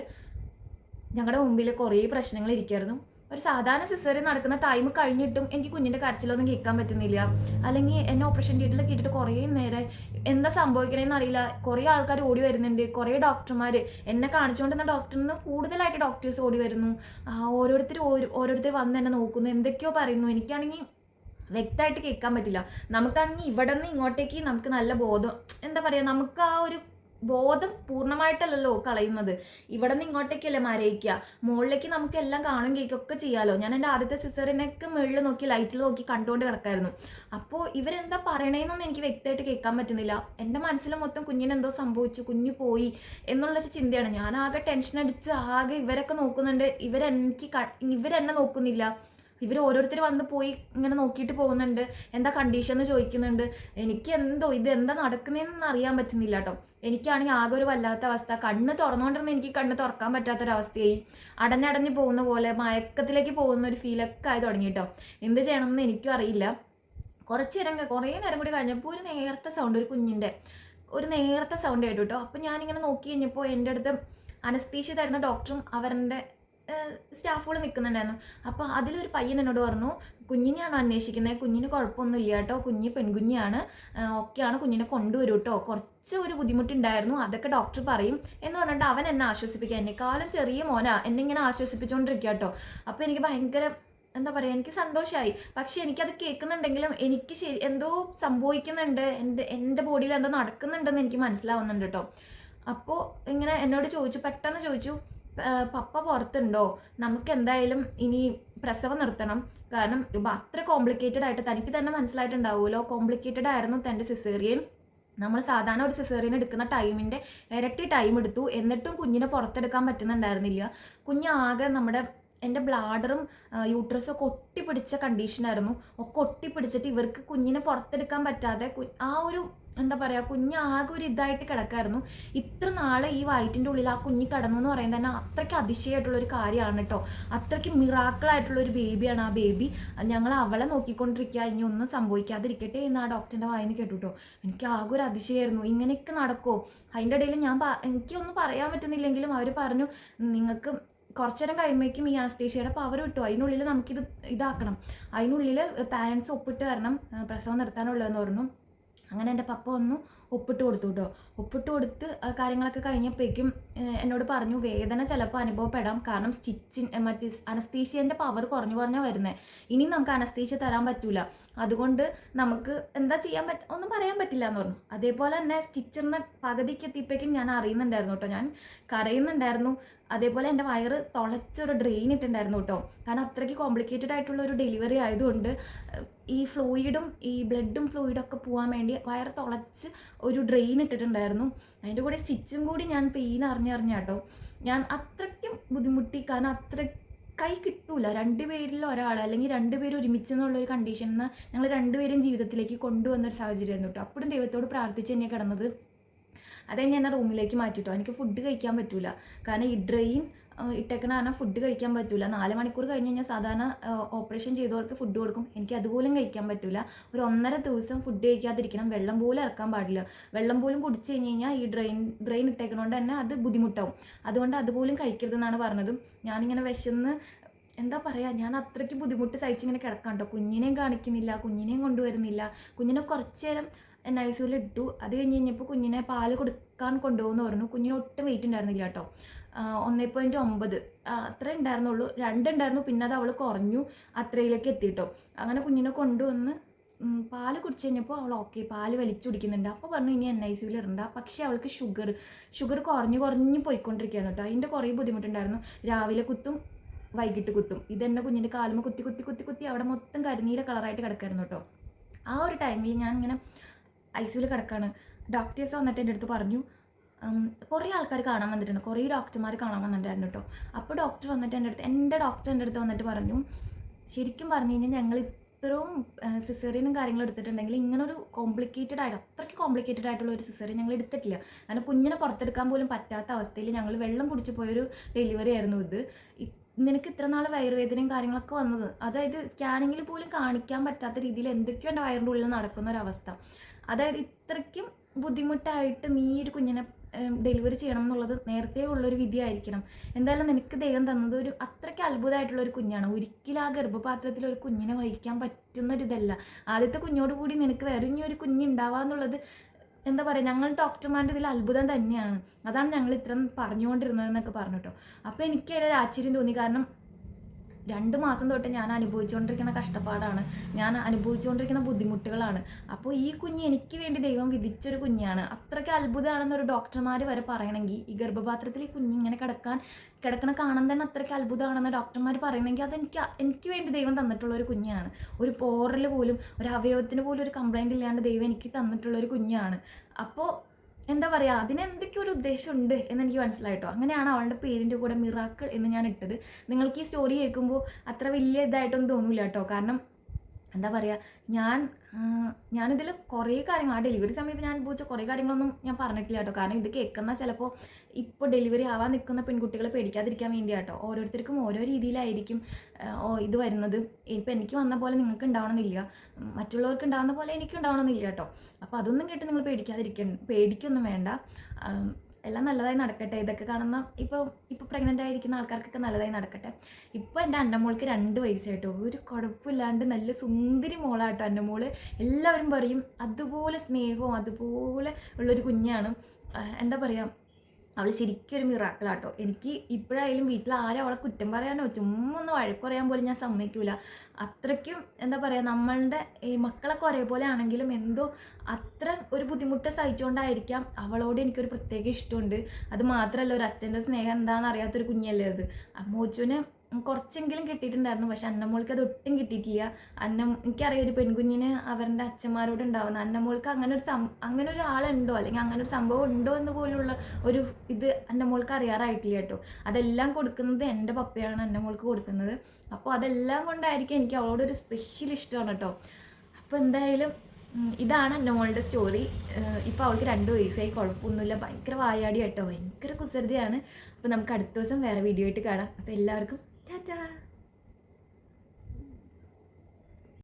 ഞങ്ങളുടെ മുമ്പിൽ കുറേ പ്രശ്നങ്ങൾ ഇരിക്കുമായിരുന്നു ഒരു സാധാരണ സിസേറിയൻ നടക്കുന്ന ടൈം കഴിഞ്ഞിട്ടും എനിക്ക് കുഞ്ഞിന്റെ കരച്ചിലൊന്നും കേൾക്കാൻ പറ്റുന്നില്ല. അല്ലെങ്കിൽ എന്നെ ഓപ്പറേഷൻ തിയേറ്ററിൽ കേട്ടിട്ട് കുറേ നേരം എന്താ സംഭവിക്കണമെന്ന് അറിയില്ല. കുറേ ആൾക്കാർ ഓടി വരുന്നുണ്ട്. കുറേ ഡോക്ടർമാർ എന്നെ കാണിച്ചുകൊണ്ടിരുന്ന ഡോക്ടറിന് കൂടുതലായിട്ട് ഡോക്ടേഴ്സ് ഓടി വരുന്നു. ഓരോരുത്തർ ഓരോ- ഓരോരുത്തർ വന്ന് എന്നെ നോക്കുന്നു. എന്തൊക്കെയോ പറയുന്നു. എനിക്കാണെങ്കിൽ വ്യക്തമായിട്ട് കേൾക്കാൻ പറ്റില്ല. നമുക്കാണെങ്കിൽ ഇവിടെ നിന്ന് ഇങ്ങോട്ടേക്ക് നമുക്ക് നല്ല ബോധം എന്താ പറയുക നമുക്ക് ആ ഒരു ബോധം പൂർണമായിട്ടല്ലല്ലോ കളയുന്നത്. ഇവിടെ നിന്ന് ഇങ്ങോട്ടേക്കല്ലേ മരയിക്കുക മുകളിലേക്ക് നമുക്ക് എല്ലാം കാണും കേൾക്കൊക്കെ ചെയ്യാലോ? ഞാൻ എന്റെ ആദ്യത്തെ സിസ്റ്ററിനൊക്കെ മുകളിൽ നോക്കി ലൈറ്റിൽ നോക്കി കണ്ടുകൊണ്ട് കിടക്കായിരുന്നു. അപ്പോൾ ഇവരെന്താ പറയണേന്നൊന്നും എനിക്ക് വ്യക്തമായിട്ട് കേൾക്കാൻ പറ്റുന്നില്ല. എന്റെ മനസ്സിൽ മൊത്തം കുഞ്ഞിനെന്തോ സംഭവിച്ചു കുഞ്ഞു പോയി എന്നുള്ളൊരു ചിന്തയാണ്. ഞാൻ ആകെ ടെൻഷൻ അടിച്ച് ആകെ ഇവരൊക്കെ നോക്കുന്നുണ്ട്. ഇവരെനിക്ക് ഇവരെന്നെ നോക്കുന്നില്ല. ഇവർ ഓരോരുത്തർ വന്ന് പോയി ഇങ്ങനെ നോക്കിയിട്ട് പോകുന്നുണ്ട്. എന്താ കണ്ടീഷൻ എന്ന് ചോദിക്കുന്നുണ്ട്. എനിക്ക് എന്തോ ഇത് എന്താ നടക്കുന്നതെന്ന് അറിയാൻ പറ്റുന്നില്ല കേട്ടോ എനിക്കാണെങ്കിൽ ആകെ ഒരു വല്ലാത്ത അവസ്ഥ. കണ്ണ് തുറന്നുകൊണ്ടിരുന്ന എനിക്ക് കണ്ണ് തുറക്കാൻ പറ്റാത്തൊരവസ്ഥയായി. അടഞ്ഞടഞ്ഞ് പോകുന്ന പോലെ മയക്കത്തിലേക്ക് പോകുന്ന ഒരു ഫീലൊക്കെ ആയി തുടങ്ങി കേട്ടോ എന്ത് ചെയ്യണമെന്ന് എനിക്കും അറിയില്ല. കുറച്ച് നേരം കുറേ നേരം കൂടി കഴിഞ്ഞപ്പോൾ ഒരു നേരത്തെ സൗണ്ട് ഒരു കുഞ്ഞിന്റെ ഒരു നേരത്തെ സൗണ്ട് കേട്ടു കേട്ടോ അപ്പോൾ ഞാനിങ്ങനെ നോക്കി കഴിഞ്ഞപ്പോൾ എന്റെ അടുത്ത് അനസ്തീഷ്യ തരുന്ന ഡോക്ടറും അവരുടെ സ്റ്റാഫുകൾ നിൽക്കുന്നുണ്ടായിരുന്നു അപ്പോൾ അതിലൊരു പയ്യൻ എന്നോട് പറഞ്ഞു കുഞ്ഞിനെയാണോ അന്വേഷിക്കുന്നത് കുഞ്ഞിന് കുഴപ്പമൊന്നുമില്ല കേട്ടോ. കുഞ്ഞ് പെൺകുഞ്ഞാണ്. ഒക്കെയാണ് കുഞ്ഞിനെ കൊണ്ടുവരും കേട്ടോ. കുറച്ച് ഒരു ബുദ്ധിമുട്ടുണ്ടായിരുന്നു. അതൊക്കെ ഡോക്ടർ പറയും. എന്ന് പറഞ്ഞിട്ട് അവൻ എന്നെ ആശ്വസിപ്പിക്കുക കാലം ചെറിയ മോനാ. എന്നെ ഇങ്ങനെ ആശ്വസിപ്പിച്ചുകൊണ്ടിരിക്കുക കേട്ടോ. അപ്പോൾ എനിക്ക് ഭയങ്കര എന്താ പറയുക എനിക്ക് സന്തോഷമായി പക്ഷെ എനിക്കത് കേൾക്കുന്നുണ്ടെങ്കിലും എനിക്ക് ശരി എന്തോ സംഭവിക്കുന്നുണ്ട്. എന്റെ എന്റെ ബോഡിയിൽ എന്തോ നടക്കുന്നുണ്ടെന്ന് എനിക്ക് മനസ്സിലാവുന്നുണ്ട് കേട്ടോ. അപ്പോൾ ഇങ്ങനെ എന്നോട് ചോദിച്ചു പെട്ടെന്ന് ചോദിച്ചു "ആ, പപ്പ പുറത്തുണ്ടോ? നമുക്ക് എന്തായാലും ഇനി പ്രസവം നിർത്തണം. കാരണം ഇപ്പം അത്ര കോംപ്ലിക്കേറ്റഡ് ആയിട്ട് തനിക്ക് തന്നെ മനസ്സിലായിട്ടുണ്ടാവുമല്ലോ. കോംപ്ലിക്കേറ്റഡ് ആയിരുന്നു തന്റെ സിസേറിയൻ നമ്മൾ സാധാരണ ഒരു സിസേറിയൻ എടുക്കുന്ന ടൈമിന്റെ ഇരട്ടി ടൈം എടുത്തു. എന്നിട്ടും കുഞ്ഞിനെ പുറത്തെടുക്കാൻ പറ്റുന്നുണ്ടായിരുന്നില്ല. കുഞ്ഞ് ആകെ നമ്മുടെ എന്റെ ബ്ലാഡറും യൂട്രസും ഒക്കെ ഒട്ടിപ്പിടിച്ച കണ്ടീഷനായിരുന്നു ഒക്കെ ഒട്ടിപ്പിടിച്ചിട്ട് ഇവർക്ക് കുഞ്ഞിനെ പുറത്തെടുക്കാൻ പറ്റാതെ ആ ഒരു എന്താ പറയുക കുഞ്ഞ് ആകെ ഒരു ഇതായിട്ട് കിടക്കായിരുന്നു. ഇത്ര നാളെ ഈ വയറ്റിന്റെ ഉള്ളിൽ ആ കുഞ്ഞ് കിടന്നു എന്ന് പറയുന്നത് തന്നെ അത്രയ്ക്ക് അതിശയമായിട്ടുള്ള ഒരു കാര്യമാണ് കേട്ടോ. അത്രയ്ക്ക് മിറാക്കിളായിട്ടുള്ള ഒരു ബേബിയാണ് ആ ബേബി ഞങ്ങൾ അവളെ നോക്കിക്കൊണ്ടിരിക്കുക. ഇനി ഒന്നും സംഭവിക്കാതിരിക്കട്ടെ എന്ന് ആ ഡോക്ടറിന്റെ വായിന്ന് കേട്ടു കേട്ടോ. എനിക്ക് ആകെ ഒരു അതിശയമായിരുന്നു ഇങ്ങനെയൊക്കെ നടക്കുമോ അതിന്റെ ഇടയിൽ ഞാൻ എനിക്കൊന്നും പറയാൻ പറ്റുന്നില്ലെങ്കിലും അവർ പറഞ്ഞു നിങ്ങൾക്ക് കുറച്ചു നേരം കഴിയുമ്പോഴേക്കും ഈ അനസ്തേഷ്യയുടെ പവർ കിട്ടും. അതിനുള്ളിൽ നമുക്കിത് ഇതാക്കണം. അതിനുള്ളിൽ പാരൻസ് ഒപ്പിട്ട് തരണം പ്രസവം നിർത്താനുള്ളതെന്ന് പറഞ്ഞു. അങ്ങനെ എന്റെ പപ്പ വന്നു ഒപ്പിട്ട് കൊടുത്തു കേട്ടോ ഒപ്പിട്ട് കൊടുത്ത് കാര്യങ്ങളൊക്കെ കഴിഞ്ഞപ്പോഴേക്കും എന്നോട് പറഞ്ഞു വേദന ചിലപ്പോൾ അനുഭവപ്പെടാം. കാരണം സ്റ്റിച്ചിങ് മറ്റേ അനസ്തീഷ്യന്റെ പവർ കുറഞ്ഞു കുറഞ്ഞു വരുന്നത് ഇനി നമുക്ക് അനസ്തീഷ്യ തരാൻ പറ്റൂല. അതുകൊണ്ട് നമുക്ക് എന്താ ചെയ്യാൻ പറ്റ ഒന്നും പറയാൻ പറ്റില്ല എന്ന് പറഞ്ഞു. അതേപോലെ തന്നെ സ്റ്റിച്ചറിന്റെ പകുതിക്ക് എത്തിയപ്പോഴേക്കും ഞാൻ അറിയുന്നുണ്ടായിരുന്നു കേട്ടോ ഞാൻ കരയുന്നുണ്ടായിരുന്നു. അതേപോലെ എന്റെ വയറ് തുളച്ചൊരു ഡ്രെയിൻ ഇട്ടുണ്ടായിരുന്നു കേട്ടോ. കാരണം അത്രയ്ക്ക് കോംപ്ലിക്കേറ്റഡ് ആയിട്ടുള്ള ഒരു ഡെലിവറി ആയതുകൊണ്ട് ഈ ഫ്ലൂയിഡും ഈ ബ്ലഡും ഫ്ലൂയിഡും ഒക്കെ പോകാൻ വേണ്ടി വയറ് തുളച്ച് ഒരു ഡ്രെയിൻ ഇട്ടിട്ടുണ്ടായിരുന്നു. അതിന്റെ കൂടെ സ്റ്റിച്ചും കൂടി ഞാൻ പെയിൻ അറിഞ്ഞറിഞ്ഞാട്ടോ ഞാൻ അത്രയ്ക്കും ബുദ്ധിമുട്ടി. കാരണം അത്ര കൈ കിട്ടൂല. രണ്ടുപേരിൽ ഒരാൾ അല്ലെങ്കിൽ രണ്ടുപേരും ഒരുമിച്ച് എന്നുള്ളൊരു കണ്ടീഷനിൽ നിന്ന് ഞങ്ങൾ രണ്ടുപേരും ജീവിതത്തിലേക്ക് കൊണ്ടുവന്ന കൊണ്ടുവന്നൊരു സാഹചര്യമായിരുന്നു കേട്ടോ. അപ്പോഴും ദൈവത്തോട് പ്രാർത്ഥിച്ച് തന്നെ കിടന്നത്. അത് കഴിഞ്ഞ് എന്നെ റൂമിലേക്ക് മാറ്റിട്ടോ. എനിക്ക് ഫുഡ് കഴിക്കാൻ പറ്റൂല. കാരണം ഈ ഡ്രെയിൻ ഇട്ടേക്കണ കാരണം ഫുഡ് കഴിക്കാൻ പറ്റൂല. നാല് മണിക്കൂർ കഴിഞ്ഞ് കഴിഞ്ഞാൽ സാധാരണ ഓപ്പറേഷൻ ചെയ്തവർക്ക് ഫുഡ് കൊടുക്കും. എനിക്ക് അതുപോലും കഴിക്കാൻ പറ്റൂല. ഒരു ഒന്നര ദിവസം ഫുഡ് കഴിക്കാതിരിക്കണം. വെള്ളം പോലും ഇറക്കാൻ പാടില്ല. വെള്ളം പോലും കുടിച്ച് കഴിഞ്ഞ് കഴിഞ്ഞാൽ ഈ ഡ്രെയിൻ ഡ്രെയിൻ ഇട്ടേക്കണോണ്ട് തന്നെ അത് ബുദ്ധിമുട്ടാവും. അതുകൊണ്ട് അതുപോലും കഴിക്കരുതെന്നാണ് പറഞ്ഞതും. ഞാനിങ്ങനെ വിശന്ന് എന്താ പറയുക ഞാൻ അത്രയ്ക്ക് ബുദ്ധിമുട്ട് സഹിച്ചിങ്ങനെ കിടക്കാം കേട്ടോ കുഞ്ഞിനെയും കാണിക്കുന്നില്ല കുഞ്ഞിനെയും കൊണ്ടുവരുന്നില്ല. കുഞ്ഞിനെ കുറച്ച് നേരം എൻ ഐ സിയിൽ ഇട്ടു. അത് കഴിഞ്ഞ് കഴിഞ്ഞപ്പോൾ കുഞ്ഞിനെ പാൽ കൊടുക്കാൻ കൊണ്ടുപോകുന്നു പറഞ്ഞു. കുഞ്ഞിന് ഒട്ടും വെയിറ്റ് ഉണ്ടായിരുന്നില്ല കേട്ടോ. ഒന്നേ പോയിന്റ് ഒമ്പത്. അത്ര ഉണ്ടായിരുന്നുള്ളൂ. രണ്ടുണ്ടായിരുന്നു. പിന്നെ അത് അവൾ കുറഞ്ഞു. അത്രയിലേക്ക് എത്തിയിട്ടോ അങ്ങനെ കുഞ്ഞിനെ കൊണ്ടുവന്ന് പാൽ കുടിച്ച് കഴിഞ്ഞപ്പോൾ അവൾ ഓക്കെ പാൽ വലിച്ചു കുടിക്കുന്നുണ്ട്. അപ്പോൾ പറഞ്ഞു ഇനി എൻ ഐ സിയിൽ ഇടണ്ട. പക്ഷേ അവൾക്ക് ഷുഗർ ഷുഗർ കുറഞ്ഞു കുറഞ്ഞു പോയിക്കൊണ്ടിരിക്കുകയാണ് കേട്ടോ. അതിന്റെ കുറേ ബുദ്ധിമുട്ടുണ്ടായിരുന്നു. രാവിലെ കുത്തും വൈകിട്ട് കുത്തും. ഇതെന്നെ കുഞ്ഞിന്റെ കാലുമ്പോൾ കുത്തി കുത്തി കുത്തി കുത്തി അവിടെ മൊത്തം കരിനീല കളറായിട്ട് കിടക്കായിരുന്നു കേട്ടോ. ആ ഒരു ടൈമിൽ ഞാൻ ഇങ്ങനെ ഐ സിയിൽ കിടക്കാണ്. ഡോക്ടേഴ്സ് വന്നിട്ട് എന്റെ അടുത്ത് പറഞ്ഞു കുറേ ആൾക്കാർ കാണാൻ വന്നിട്ടുണ്ട്. കുറേ ഡോക്ടർമാർ കാണാൻ വന്നിട്ടുണ്ടായിരുന്നു കേട്ടോ അപ്പോൾ ഡോക്ടർ വന്നിട്ട് എന്റെ അടുത്ത് എന്റെ ഡോക്ടർ എന്റെ അടുത്ത് വന്നിട്ട് പറഞ്ഞു ശരിക്കും പറഞ്ഞു കഴിഞ്ഞാൽ ഞങ്ങൾ ഇത്രയും സിസേറിയനും കാര്യങ്ങളും എടുത്തിട്ടുണ്ടെങ്കിൽ ഇങ്ങനെ ഒരു കോംപ്ലിക്കേറ്റഡ് ആയിട്ട് അത്രയ്ക്ക് കോംപ്ലിക്കേറ്റഡ് ആയിട്ടുള്ള ഒരു സിസേറിയൻ ഞങ്ങൾ എടുത്തിട്ടില്ല. കാരണം കുഞ്ഞിനെ പുറത്തെടുക്കാൻ പോലും പറ്റാത്ത അവസ്ഥയിൽ ഞങ്ങൾ വെള്ളം കുടിച്ച് പോയൊരു ഡെലിവറി ആയിരുന്നു ഇത്. നിനക്ക് ഇത്ര നാൾ വയറുവേദനയും കാര്യങ്ങളൊക്കെ വന്നത്. അതായത് സ്കാനിങ്ങിൽ പോലും കാണിക്കാൻ പറ്റാത്ത രീതിയിൽ എന്തൊക്കെയോ എന്റെ വയറിന്റെ ഉള്ളിൽ നടക്കുന്ന ഒരവസ്ഥ അതായത് ഇത്രയ്ക്കും ബുദ്ധിമുട്ടായിട്ട് നീ ഒരു കുഞ്ഞിനെ ഡെലിവറി ചെയ്യണം എന്നുള്ളത് നേരത്തെ ഉള്ളൊരു വിധിയായിരിക്കണം. എന്തായാലും നിനക്ക് ദൈവം തന്നത് ഒരു അത്രയ്ക്ക് അത്ഭുതമായിട്ടുള്ള ഒരു കുഞ്ഞാണ്. ഒരിക്കലും ആ ഗർഭപാത്രത്തിൽ ഒരു കുഞ്ഞിനെ വഹിക്കാൻ പറ്റുന്നൊരിതല്ല. ആദ്യത്തെ കുഞ്ഞോട് കൂടി നിനക്ക് വേറെ ഇനി ഒരു കുഞ്ഞുണ്ടാവുക എന്നുള്ളത് എന്താ പറയുക ഞങ്ങൾ ഡോക്ടർമാരുടെ ഇതിൽ അത്ഭുതം തന്നെയാണ്. അതാണ് ഞങ്ങൾ ഇത്രയും പറഞ്ഞുകൊണ്ടിരുന്നതെന്നൊക്കെ പറഞ്ഞു കേട്ടോ അപ്പോൾ എനിക്ക് അതിലൊരു ആശ്ചര്യം തോന്നി. കാരണം രണ്ട് മാസം തൊട്ട് ഞാൻ അനുഭവിച്ചുകൊണ്ടിരിക്കുന്ന കഷ്ടപ്പാടാണ്. ഞാൻ അനുഭവിച്ചുകൊണ്ടിരിക്കുന്ന ബുദ്ധിമുട്ടുകളാണ്. അപ്പോൾ ഈ കുഞ്ഞ് എനിക്ക് വേണ്ടി ദൈവം വിധിച്ചൊരു കുഞ്ഞാണ്. അത്രയ്ക്ക് അത്ഭുതമാണെന്നൊരു ഡോക്ടർമാർ വരെ പറയണമെങ്കിൽ ഈ ഗർഭപാത്രത്തിൽ ഈ കുഞ്ഞ് ഇങ്ങനെ കിടക്കാൻ കിടക്കണ കാണാൻ തന്നെ അത്രയ്ക്ക് അത്ഭുതമാണെന്ന് ഡോക്ടർമാർ പറയണമെങ്കിൽ അതെനിക്ക് എനിക്ക് വേണ്ടി ദൈവം തന്നിട്ടുള്ള ഒരു കുഞ്ഞാണ്. ഒരു പോറൽ പോലും ഒരു അവയവത്തിന് പോലും ഒരു കംപ്ലൈന്റ് ഇല്ലാണ്ട് ദൈവം എനിക്ക് തന്നിട്ടുള്ള ഒരു കുഞ്ഞാണ്. അപ്പോൾ എന്താ പറയുക അതിനെന്തൊക്കെ ഒരു ഉദ്ദേശമുണ്ട് എന്ന് എനിക്ക് മനസ്സിലായിട്ടോ? അങ്ങനെയാണ് അവളുടെ പേരിന്റെ കൂടെ മിറാക്കിൾ എന്ന് ഞാൻ ഇട്ടത്. നിങ്ങൾക്ക് ഈ സ്റ്റോറി കേൾക്കുമ്പോൾ അത്ര വലിയ ഇതായിട്ടൊന്നും തോന്നില്ല കേട്ടോ. കാരണം എന്താ പറയുക ഞാൻ ഞാനിതിൽ കുറേ കാര്യങ്ങൾ ആ ഡെലിവറി സമയത്ത് ഞാൻ അനുഭവിച്ച കുറേ കാര്യങ്ങളൊന്നും ഞാൻ പറഞ്ഞിട്ടില്ല കേട്ടോ. കാരണം ഇത് കേൾക്കുന്ന ചിലപ്പോൾ ഇപ്പോൾ ഡെലിവറി ആവാൻ നിൽക്കുന്ന പെൺകുട്ടികളെ പേടിക്കാതിരിക്കാൻ വേണ്ടി കേട്ടോ ഓരോരുത്തർക്കും ഓരോ രീതിയിലായിരിക്കും ഇത് വരുന്നത്. ഇപ്പം എനിക്ക് വന്ന പോലെ നിങ്ങൾക്ക് ഉണ്ടാവണമെന്നില്ല. മറ്റുള്ളവർക്ക് ഉണ്ടാവുന്ന പോലെ എനിക്ക് ഉണ്ടാവണമെന്നില്ല കേട്ടോ. അപ്പോൾ അതൊന്നും കേട്ട് നിങ്ങൾ പേടിക്കാതിരിക്ക പേടിക്കൊന്നും വേണ്ട. എല്ലാം നല്ലതായി നടക്കട്ടെ. ഇതൊക്കെ കാണുന്ന ഇപ്പോൾ ഇപ്പോൾ പ്രഗ്നന്റ് ആയിരിക്കുന്ന ആൾക്കാർക്കൊക്കെ നല്ലതായി നടക്കട്ടെ. ഇപ്പോൾ എന്റെ അന്നമോൾക്ക് രണ്ട് വയസ്സായിട്ടോ ഒരു കുഴപ്പമില്ലാണ്ട് നല്ല സുന്ദരി മോളാട്ടോ അന്നമോൾ. എല്ലാവരും പറയും അതുപോലെ സ്നേഹവും അതുപോലെ ഉള്ളൊരു കുഞ്ഞാണ്. എന്താ പറയുക അവൾ ശരിക്കും ഒരു മിറാക്കിളാട്ടോ എനിക്ക് ഇപ്പോഴായാലും വീട്ടിൽ ആരും അവളെ കുറ്റം പറയാനോ ചുമ്മാ ഒന്ന് വഴക്ക് പറയാൻ പോലും ഞാൻ സമ്മതിക്കൂല. അത്രയ്ക്കും എന്താ പറയുക നമ്മളുടെ ഈ മക്കളൊക്കെ ഒരേപോലെ ആണെങ്കിലും എന്തോ അത്ര ഒരു ബുദ്ധിമുട്ട് സഹിച്ചുകൊണ്ടായിരിക്കാം അവളോട് എനിക്കൊരു പ്രത്യേക ഇഷ്ടമുണ്ട്. അത് മാത്രമല്ല ഒരു അച്ഛന്റെ സ്നേഹം എന്താണെന്ന് അറിയാത്തൊരു കുഞ്ഞല്ലേ അത്. അമ്മോച്ചുവിന് കുറച്ചെങ്കിലും കിട്ടിയിട്ടുണ്ടായിരുന്നു. പക്ഷെ അന്നമോൾക്ക് അത് ഒട്ടും കിട്ടിയിട്ടില്ല. അന്നം എനിക്കറിയാം ഒരു പെൺകുഞ്ഞിന് അവരുടെ അച്ഛന്മാരോട് ഉണ്ടാവുന്ന അന്നമോൾക്ക് അങ്ങനെ ഒരു സം അങ്ങനെ ഒരു ആളുണ്ടോ? അല്ലെങ്കിൽ അങ്ങനെ ഒരു സംഭവം ഉണ്ടോ എന്ന് പോലുള്ള ഒരു ഇത് അന്നമോൾക്ക് അറിയാറായിട്ടില്ല കേട്ടോ. അതെല്ലാം കൊടുക്കുന്നത് എന്റെ പപ്പയാണ് അന്നമോൾക്ക് കൊടുക്കുന്നത്. അപ്പോൾ അതെല്ലാം കൊണ്ടായിരിക്കും എനിക്ക് അവളോട് ഒരു സ്പെഷ്യൽ ഇഷ്ടമാണ് കേട്ടോ. അപ്പോൾ എന്തായാലും ഇതാണ് മോളുടെ സ്റ്റോറി ഇപ്പോൾ അവൾക്ക് രണ്ട് വയസ്സായി. കുഴപ്പമൊന്നുമില്ല. ഭയങ്കര വായാടി കേട്ടോ ഭയങ്കര കുസൃതിയാണ്. അപ്പോൾ നമുക്ക് അടുത്ത ദിവസം വേറെ വീഡിയോ ആയിട്ട് കാണാം. അപ്പോൾ എല്ലാവർക്കും Ta-da!